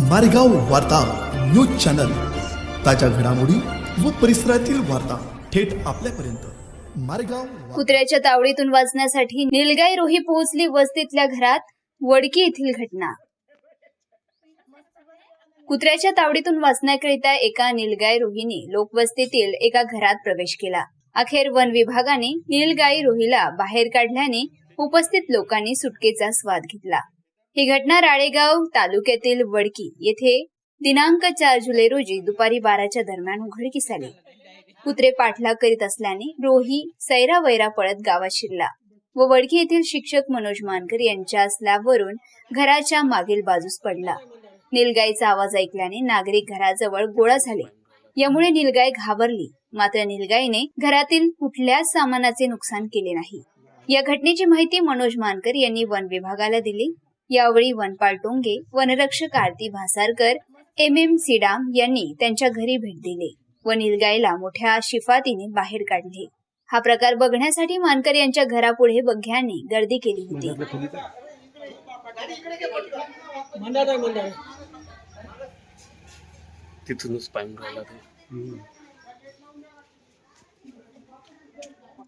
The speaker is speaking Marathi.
मारेगाव वार्ता न्यूज चॅनल. ताज्या घडामोडी व परिसरातील वार्ता थेट आपल्यापर्यंत. मारेगाव कुत्र्याच्या तावडीतून वाचण्यासाठी निलगाई रोही पोहोचली वस्तीतल्या घरात वडकी येथील घटना. कुत्र्याच्या तावडीतून वाचण्याकरिता एका निलगाई रोहीने लोकवस्तीतील एका घरात प्रवेश केला. अखेर वन विभागाने निलगाई रोहीला बाहेर काढल्याने उपस्थित लोकांनी सुटकेचा स्वाद घेतला. ही घटना राळेगाव तालुक्यातील वडकी येथे दिनांक चार जुलै रोजी दुपारी बाराच्या दरम्यान उघडकीस आली. कुत्रे पाठलाग करीत असल्याने रोही सैरा वैरा पळत गावात शिरला व वडकी येथील शिक्षक मनोज मानकर यांच्या स्लॅबवरून घराच्या मागील बाजूस पडला. निलगाईचा आवाज ऐकल्याने नागरिक घराजवळ गोळा झाले. यामुळे निलगाय घाबरली. मात्र निलगाईने घरातील कुठल्याच सामानाचे नुकसान केले नाही. या घटनेची माहिती मनोज मानकर यांनी वन विभागाला दिली. यावेळी वनपाल टोंगे वनरक्षक आरती भासारकर एम एम सिडाम यांनी त्यांच्या घरी भेट दिली व निलगाईला मोठ्या शिफातीने बाहेर काढले. हा प्रकार बघण्यासाठी मानकर यांच्या घरापुढे बघ्यांनी गर्दी केली होती. तिथूनच पाहून राहिला तो.